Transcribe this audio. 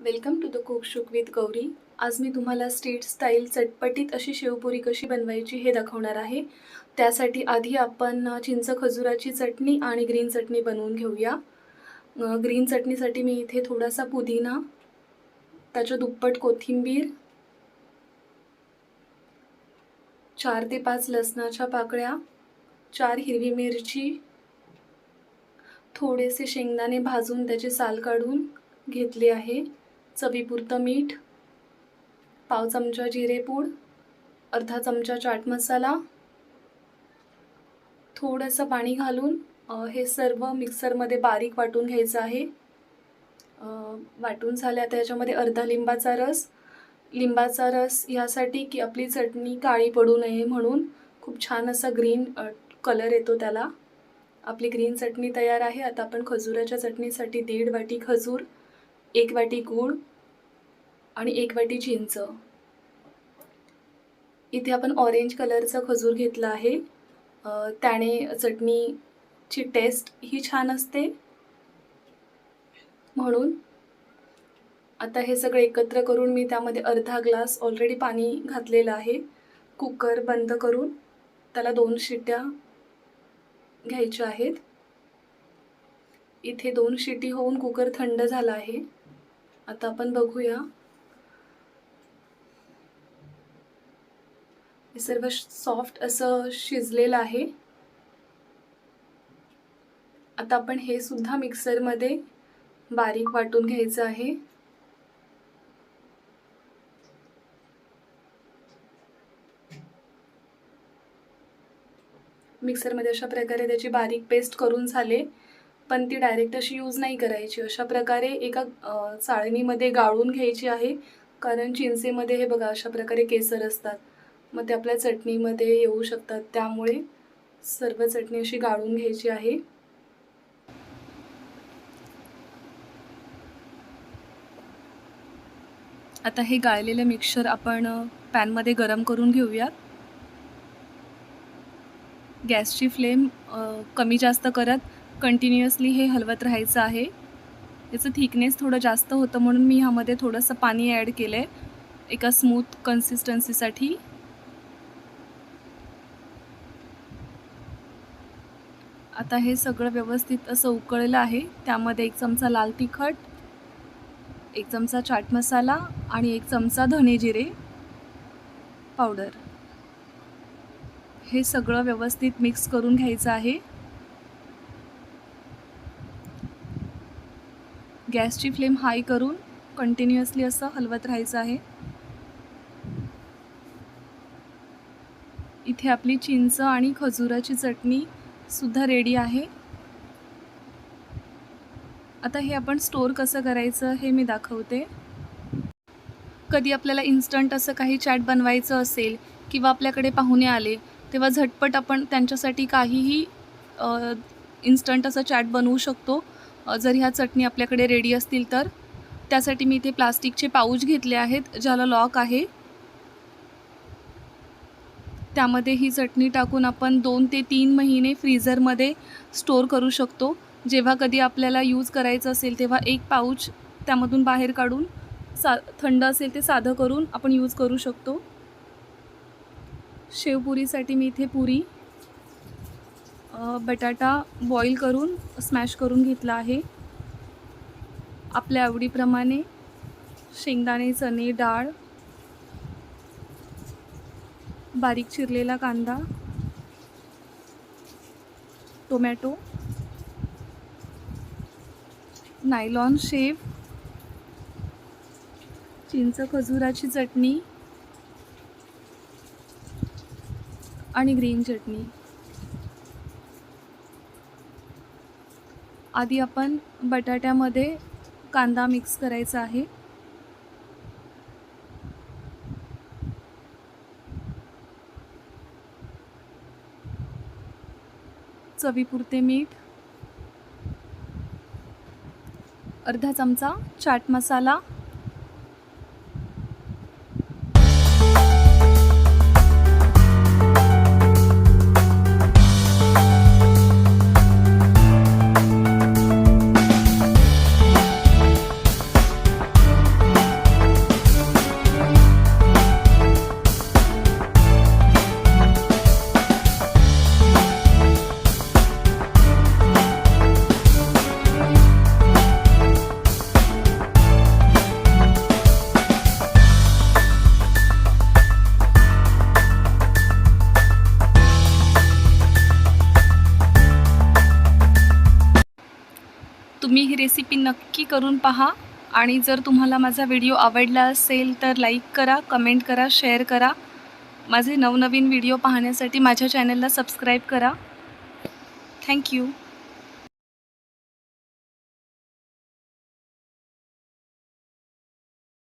Welcome to the cook shook with Gauri आज मी तुम्हाला स्ट्रीट स्टाईल चटपटीत अशी शेवपुरी कशी बनवायची हे दाखवणार आहे. त्यासाठी आधी आपण चिंच खजुराची चटणी आणि ग्रीन चटणी बनवून घेऊया. ग्रीन चटणीसाठी मी इथे थोडासा पुदिना त्याच्या दुप्पट कोथिंबीर चार ते पाच लसणाच्या पाकळ्या चार हिरवी मिरची थोडेसे शेंगदाणे भाजून त्याचे साल काढून घेतले आहे. चवीपुरतं मीठ पाव चमचा जिरेपूड अर्धा चमचा चाट मसाला थोडंसं पाणी घालून हे सर्व मिक्सरमध्ये बारीक वाटून घ्यायचं आहे. वाटून वाटून झाल्या त्याच्यामध्ये अर्धा लिंबाचा रस. लिंबाचा रस ह्यासाठी की आपली चटणी काळी पडू नये म्हणून खूप छान असा ग्रीन कलर येतो त्याला. आपली ग्रीन चटणी तयार आहे. आता आपण खजुराच्या चटणीसाठी दीड वाटी खजूर एक वाटी गूळ आणि एक वाटी चिंच इथे आपण ऑरेंज कलरचा खजूर घेतला आहे. त्याने चटणीची टेस्ट ही छान असते. म्हणून आता हे सगळं एकत्र करून मी त्यामध्ये अर्धा ग्लास ऑलरेडी पाणी घातलेलं आहे. कुकर बंद करून त्याला दोन शिट्ट्या घ्यायच्या आहेत. इथे दोन शिटी होऊन कुकर थंड झाला आहे. आता आपण बघूया हे सर्व सॉफ्ट असं शिजलेलं आहे. आता आपण हे सुद्धा मिक्सरमध्ये बारीक वाटून घ्यायचं आहे. मिक्सरमध्ये अशा प्रकारे त्याची बारीक पेस्ट करून झाले पण ती डायरेक्ट अशी यूज नाही करायची. अशा प्रकारे एका चाळणीमध्ये गाळून घ्यायची आहे कारण चिंचेमध्ये हे बघा अशा प्रकारे केसर असतात. मग ते आपल्या चटणीमध्ये येऊ शकतात. त्यामुळे सर्व चटणी अशी गाळून घ्यायची आहे. आता हे गाळलेलं मिक्सर आपण पॅनमध्ये गरम करून घेऊयात. गॅसची फ्लेम कमी जास्त करत कंटिन्युअसली हे हलवत राहायचं आहे. याचं थिकनेस थोडं जास्त होतं म्हणून मी ह्यामध्ये थोडंसं पाणी ॲड केलं आहे एका स्मूथ कन्सिस्टन्सीसाठी आता हे सगळं व्यवस्थित असं उकळलं आहे. त्यामध्ये एक चमचा लाल तिखट एक चमचा चाट मसाला आणि एक चमचा धने जिरे पावडर. हे सगळं व्यवस्थित मिक्स करून घ्यायचं आहे. गॅसची फ्लेम हाय करून कंटिन्युअसली असं हलवत राहायचं आहे. इथे आपली चिंच आणि खजुराची चटणी सुद्धा रेडी आहे. आता हे आपण स्टोअर कसं करायचं हे मी दाखवते. कधी आपल्याला इन्स्टंट असं काही चॅट बनवायचं असेल किंवा आपल्याकडे पाहुणे आले तेव्हा झटपट आपण त्यांच्यासाठी काहीही इन्स्टंट असं चॅट बनवू शकतो. जर ह्या चटणी आपल्याकडे रेडी असतील तर. त्यासाठी मी इथे प्लास्टिकचे पाऊच घेतले आहेत ज्याला लॉक आहे. त्यामध्ये ही चटणी टाकून आपण दोन ते तीन महिने फ्रीझरमध्ये स्टोअर करू शकतो. जेव्हा कधी आपल्याला यूज करायचं असेल तेव्हा एक पाऊच त्यामधून बाहेर काढून सा थंड असेल ते साधं करून आपण यूज करू शकतो. शेवपुरीसाठी मी इथे पुरी बटाटा बॉईल करून स्मॅश करून घेतला आहे. आपल्या आवडीप्रमाणे शेंगदाणे चणे डाळ बारीक चिरलेला कांदा टोमॅटो नायलॉन शेव चिंच खजुराची चटणी आणि ग्रीन चटणी. आधी आपण बटाट्यामध्ये कांदा मिक्स करायचा आहे. चवीपुरते मीठ अर्धा चमचा चाट मसाला तुम्ही ही रेसिपी नक्की करून पहा. आणि जर तुम्हाला माझा व्हिडिओ आवडला असेल तर लाईक करा कमेंट करा शेअर करा. माझे नवनवीन व्हिडिओ पाहण्यासाठी माझ्या चॅनलला सबस्क्राईब करा. थँक्यू